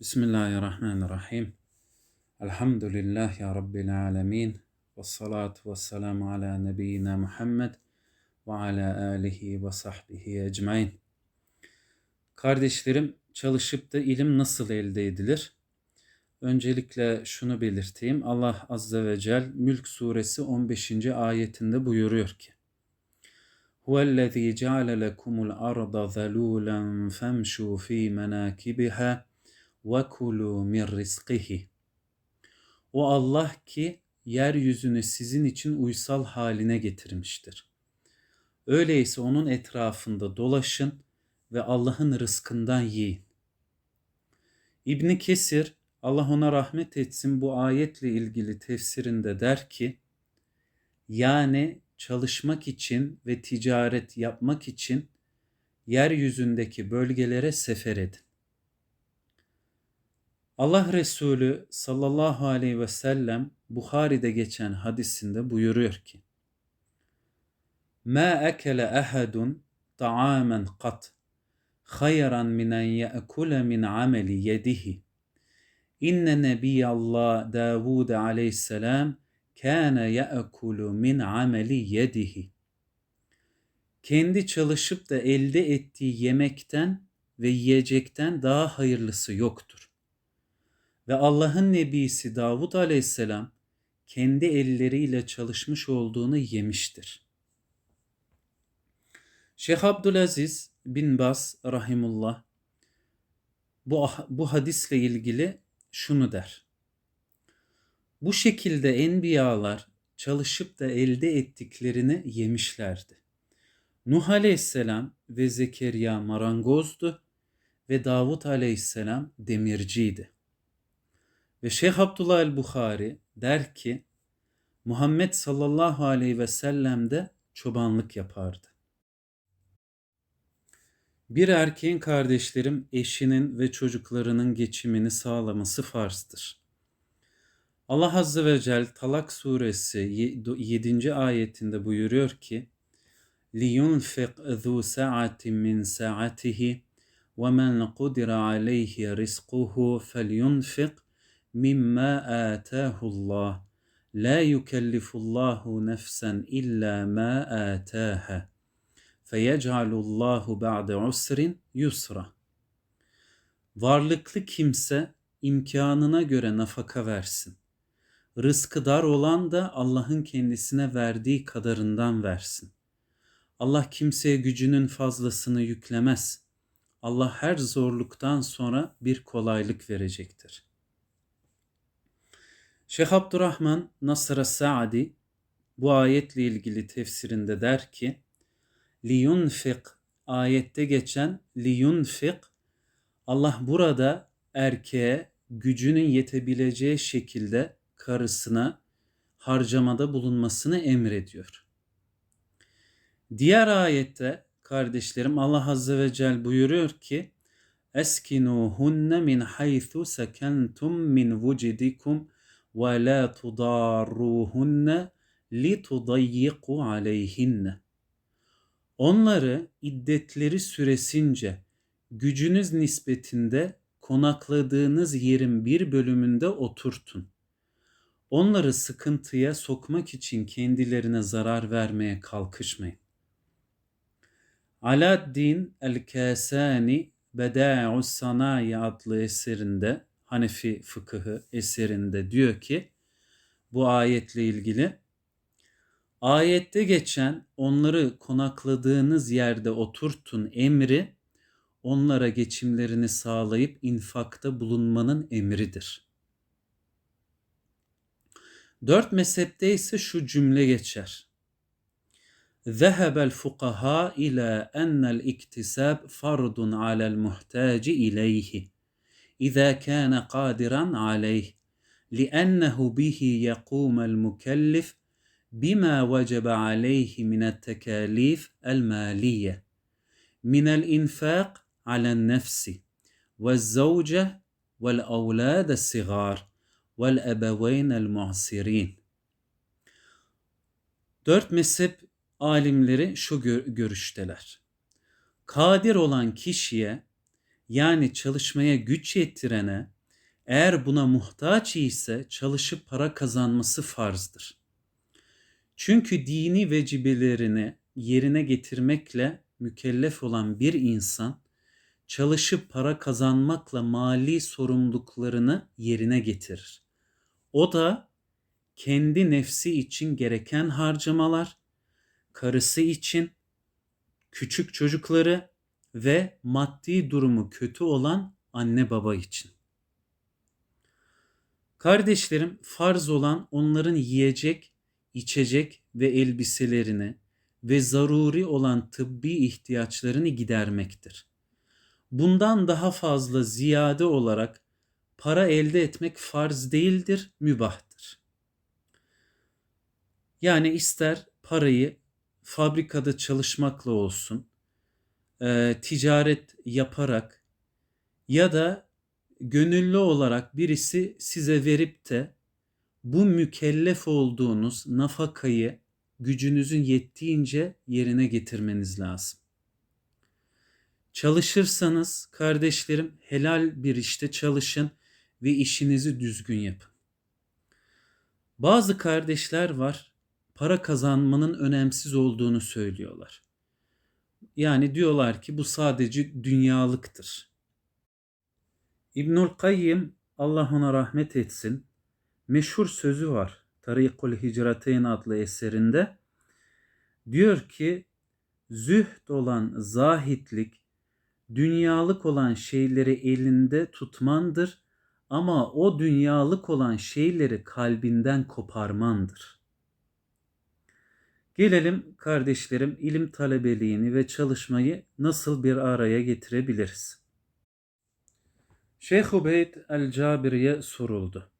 Bismillahirrahmanirrahim. Elhamdülillah ya Rabbil alemin. Ve salatu ve selamu ala nebiyyina Muhammed ve ala alihi ve sahbihi ecmain. Kardeşlerim, çalışıp da ilim nasıl elde edilir? Öncelikle şunu belirteyim. Allah Azze ve Celle Mülk Suresi 15. ayetinde buyuruyor ki Huvellezî ceale lekumul arda zelûlen femşû fî menâkibiha ve kulu min. O Allah ki yeryüzünü sizin için uysal haline getirmiştir. Öyleyse onun etrafında dolaşın ve Allah'ın rızkından yiyin. İbni Kesir Allah ona rahmet etsin bu ayetle ilgili tefsirinde der ki yani çalışmak için ve ticaret yapmak için yeryüzündeki bölgelere sefer edin. Allah Resulü sallallahu aleyhi ve sellem Bukhari'de geçen hadisinde buyuruyor ki Ma ekele ehadun ta'amen kat hayran min en ye'kule min ameli yedihi İnne nebiyallah Davud aleyhisselam kâne ye'kulu min ameli yedihi kendi çalışıp da elde ettiği yemekten ve yiyecekten daha hayırlısı yoktur. Ve Allah'ın nebisi Davud aleyhisselam kendi elleriyle çalışmış olduğunu yemiştir. Şeyh Abdülaziz bin Bas rahimullah bu, bu hadisle ilgili şunu der. Bu şekilde enbiyalar çalışıp da elde ettiklerini yemişlerdi. Nuh aleyhisselam ve Zekeriya marangozdu ve Davut aleyhisselam demirciydi. Ve Şeyh Abdullah el-Bukhari der ki Muhammed sallallahu aleyhi ve sellem de çobanlık yapardı. Bir erkeğin kardeşlerim eşinin ve çocuklarının geçimini sağlaması farzdır. Allah Azze ve Celle Talak suresi 7. ayetinde buyuruyor ki لِيُنْفِقْ ذُو سَعَةٍ مِّنْ سَعَتِهِ وَمَنْ قُدِرَ عَلَيْهِ رِزْقُهُ فَلْيُنْفِقْ mimma atahullah. La yukellifullahu nefsen illa ma ataha. Feyec'alullahu ba'de usrin yusra. Varlıklı kimse imkanına göre nafaka versin. Rızkı dar olan da Allah'ın kendisine verdiği kadarından versin. Allah kimseye gücünün fazlasını yüklemez. Allah her zorluktan sonra bir kolaylık verecektir.'' Şeyh Abdurrahman Nasr Sa'di bu ayetle ilgili tefsirinde der ki liyunfik ayette geçen liyunfik Allah burada erkeğe gücünün yetebileceği şekilde karısına harcamada bulunmasını emrediyor. Diğer ayette kardeşlerim Allah Azze ve Celle buyuruyor ki Eskinuhunne min haythu sekentum min vucidikum ve la tudarruhunne li tudayyiqu aleyhinne. Onları iddetleri süresince gücünüz nispetinde konakladığınız yerin bir bölümünde oturtun. Onları sıkıntıya sokmak için kendilerine zarar vermeye kalkışmayın. Aladdin el-Kasani Beda'us Sanayi adlı eserinde Hanefi fıkıhı eserinde diyor ki bu ayetle ilgili ayette geçen onları konakladığınız yerde oturtun emri onlara geçimlerini sağlayıp infakta bulunmanın emridir. Dört mezhepte ise şu cümle geçer. ذهب الفقهاء إلى أن الاكتساب فرض على المحتاج إليه إذا كان قادرا عليه لأنه به يقوم المكلف بما وجب عليه من التكاليف المالية من الإنفاق على النفس والزوجة والأولاد الصغار والأبوين المعسرين Dört mezhep alimleri şu görüşteler. Kadir olan kişiye yani çalışmaya güç yettirene eğer buna muhtaç ise çalışıp para kazanması farzdır. Çünkü dini vecibelerini yerine getirmekle mükellef olan bir insan çalışıp para kazanmakla mali sorumluluklarını yerine getirir. O da kendi nefsi için gereken harcamalar, karısı için, küçük çocukları ve maddi durumu kötü olan anne baba için. Kardeşlerim farz olan onların yiyecek, içecek ve elbiselerini ve zaruri olan tıbbi ihtiyaçlarını gidermektir. Bundan daha fazla ziyade olarak para elde etmek farz değildir, mübahtır. Yani ister parayı fabrikada çalışmakla olsun, e, ticaret yaparak ya da gönüllü olarak birisi size verip de bu mükellef olduğunuz nafakayı gücünüzün yettiğince yerine getirmeniz lazım. Çalışırsanız kardeşlerim helal bir işte çalışın ve işinizi düzgün yapın. Bazı kardeşler var para kazanmanın önemsiz olduğunu söylüyorlar. Yani diyorlar ki bu sadece dünyalıktır. İbnül Kayyim Allah ona rahmet etsin meşhur sözü var. Tarikul Hicrateyn adlı eserinde. Diyor ki zühd olan zahitlik dünyalık olan şeyleri elinde tutmandır ama o dünyalık olan şeyleri kalbinden koparmandır. Gelelim kardeşlerim ilim talebeliğini ve çalışmayı nasıl bir araya getirebiliriz? Şeyh Ubeyd el-Cabir'ye soruldu.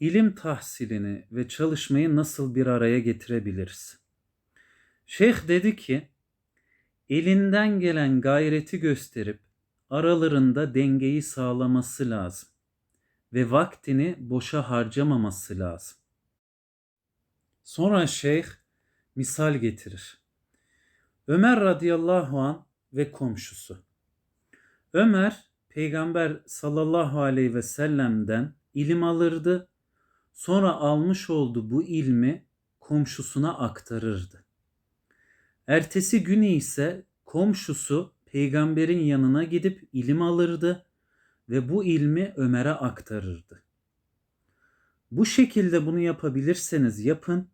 İlim tahsilini ve çalışmayı nasıl bir araya getirebiliriz? Şeyh dedi ki, elinden gelen gayreti gösterip aralarında dengeyi sağlaması lazım ve vaktini boşa harcamaması lazım. Sonra şeyh misal getirir. Ömer radıyallahu an ve komşusu. Ömer peygamber sallallahu aleyhi ve sellem'den ilim alırdı. Sonra almış olduğu bu ilmi komşusuna aktarırdı. Ertesi günü ise komşusu peygamberin yanına gidip ilim alırdı ve bu ilmi Ömer'e aktarırdı. Bu şekilde bunu yapabilirseniz yapın.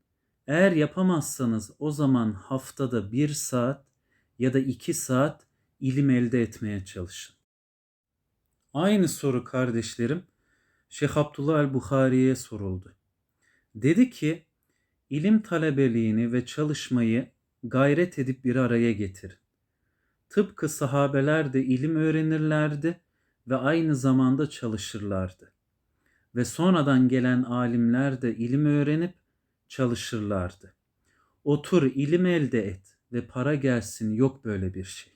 Eğer yapamazsanız o zaman haftada bir saat ya da iki saat ilim elde etmeye çalışın. Aynı soru kardeşlerim Şeyh Abdullah el-Bukhari'ye soruldu. Dedi ki ilim talebeliğini ve çalışmayı gayret edip bir araya getir. Tıpkı sahabeler de ilim öğrenirlerdi ve aynı zamanda çalışırlardı. Ve sonradan gelen alimler de ilim öğrenip çalışırlardı. Otur ilim elde et ve para gelsin yok böyle bir şey.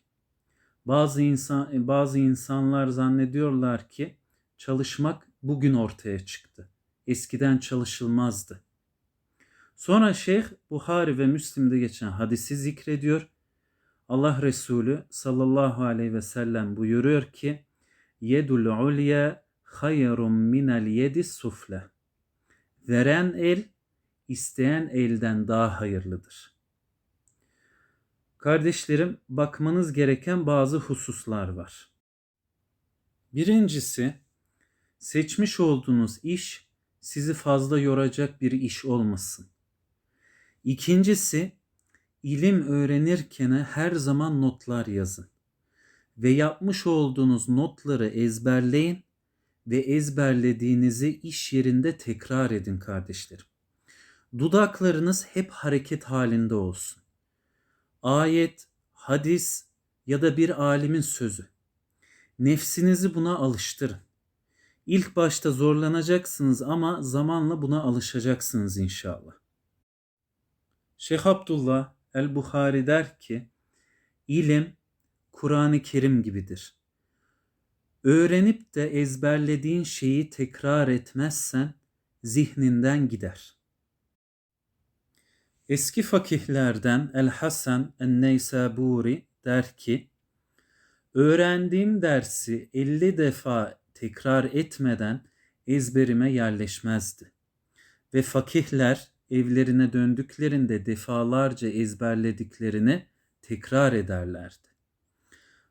Bazı insan bazı insanlar zannediyorlar ki çalışmak bugün ortaya çıktı. Eskiden çalışılmazdı. Sonra Şeyh Buhari ve Müslim'de geçen hadisi zikrediyor. Allah Resulü sallallahu aleyhi ve sellem buyuruyor ki yedul ulya hayrun minel yedi sufle. Veren el isteyen elden daha hayırlıdır. Kardeşlerim bakmanız gereken bazı hususlar var. Birincisi seçmiş olduğunuz iş sizi fazla yoracak bir iş olmasın. İkincisi ilim öğrenirken her zaman notlar yazın ve yapmış olduğunuz notları ezberleyin ve ezberlediğinizi iş yerinde tekrar edin kardeşlerim. Dudaklarınız hep hareket halinde olsun. Ayet, hadis ya da bir alimin sözü. Nefsinizi buna alıştırın. İlk başta zorlanacaksınız ama zamanla buna alışacaksınız inşallah. Şeyh Abdullah el-Buhari der ki, ilim Kur'an-ı Kerim gibidir. Öğrenip de ezberlediğin şeyi tekrar etmezsen zihninden gider. Eski fakihlerden El-Hasan en-Neysaburi der ki, Öğrendiğim dersi 50 defa tekrar etmeden ezberime yerleşmezdi. Ve fakihler evlerine döndüklerinde defalarca ezberlediklerini tekrar ederlerdi.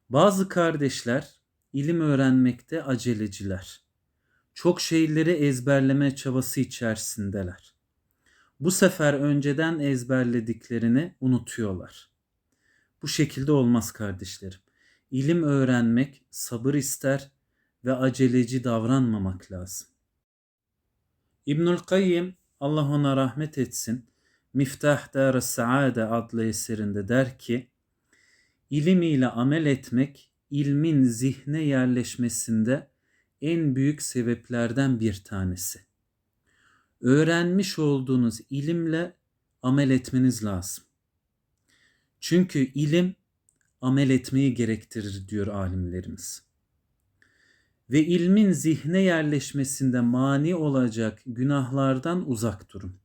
Bazı kardeşler ilim öğrenmekte aceleciler. Çok şeyleri ezberleme çabası içerisindeler. Bu sefer önceden ezberlediklerini unutuyorlar. Bu şekilde olmaz kardeşlerim. İlim öğrenmek sabır ister ve aceleci davranmamak lazım. İbnül Kayyim Allah ona rahmet etsin Miftah Dar Saade adlı eserinde der ki ilim ile amel etmek ilmin zihne yerleşmesinde en büyük sebeplerden bir tanesi. Öğrenmiş olduğunuz ilimle amel etmeniz lazım. Çünkü ilim amel etmeyi gerektirir diyor alimlerimiz. Ve ilmin zihne yerleşmesinde mani olacak günahlardan uzak durun.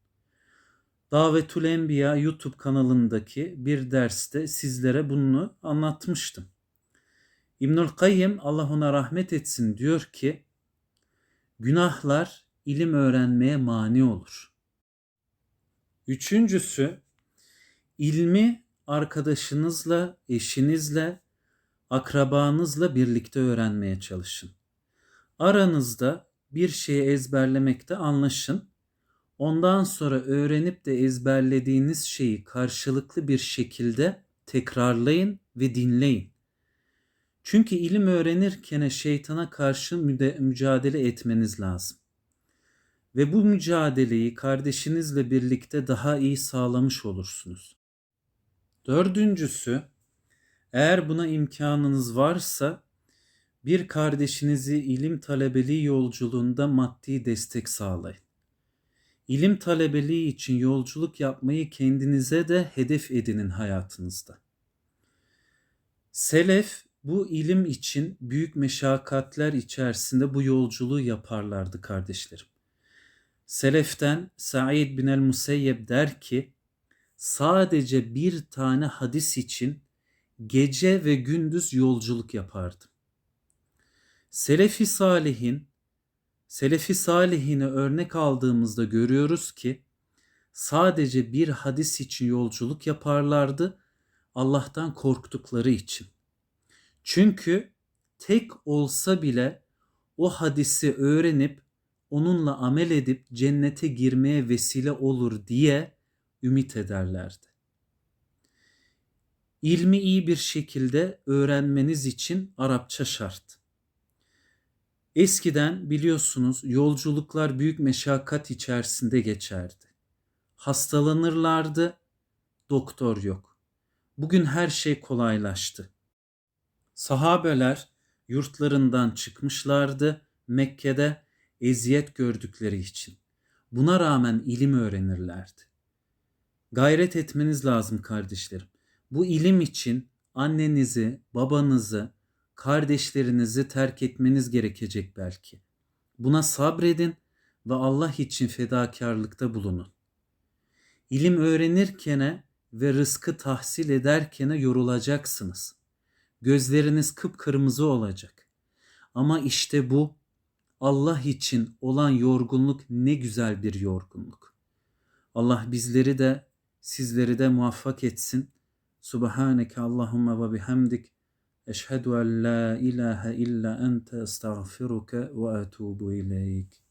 Davetül Enbiya YouTube kanalındaki bir derste sizlere bunu anlatmıştım. İbnül Kayyim Allah ona rahmet etsin diyor ki günahlar ilim öğrenmeye mani olur. Üçüncüsü ilmi arkadaşınızla, eşinizle, akrabanızla birlikte öğrenmeye çalışın. Aranızda bir şeyi ezberlemekte anlaşın. Ondan sonra öğrenip de ezberlediğiniz şeyi karşılıklı bir şekilde tekrarlayın ve dinleyin. Çünkü ilim öğrenirken şeytana karşı mücadele etmeniz lazım. Ve bu mücadeleyi kardeşinizle birlikte daha iyi sağlamış olursunuz. Dördüncüsü, eğer buna imkanınız varsa bir kardeşinizi ilim talebeliği yolculuğunda maddi destek sağlayın. İlim talebeliği için yolculuk yapmayı kendinize de hedef edinin hayatınızda. Selef bu ilim için büyük meşakkatler içerisinde bu yolculuğu yaparlardı kardeşlerim. Seleften Said bin el-Museyyeb der ki, sadece bir tane hadis için gece ve gündüz yolculuk yapardım. Selefi Salihin, Selefi Salihine örnek aldığımızda görüyoruz ki sadece bir hadis için yolculuk yaparlardı Allah'tan korktukları için. Çünkü tek olsa bile o hadisi öğrenip onunla amel edip cennete girmeye vesile olur diye ümit ederlerdi. İlmi iyi bir şekilde öğrenmeniz için Arapça şart. Eskiden biliyorsunuz yolculuklar büyük meşakkat içerisinde geçerdi. Hastalanırlardı, doktor yok. Bugün her şey kolaylaştı. Sahabeler yurtlarından çıkmışlardı Mekke'de eziyet gördükleri için. Buna rağmen ilim öğrenirlerdi. Gayret etmeniz lazım kardeşlerim. Bu ilim için annenizi, babanızı, kardeşlerinizi terk etmeniz gerekecek belki. Buna sabredin ve Allah için fedakarlıkta bulunun. İlim öğrenirkene ve rızkı tahsil ederkene yorulacaksınız. Gözleriniz kıpkırmızı olacak. Ama işte bu Allah için olan yorgunluk ne güzel bir yorgunluk. Allah bizleri de sizleri de muvaffak etsin. Subhaneke Allahumma ve bihamdik. Eşhedü en la ilahe illa ente estağfiruke ve etubu ileyk.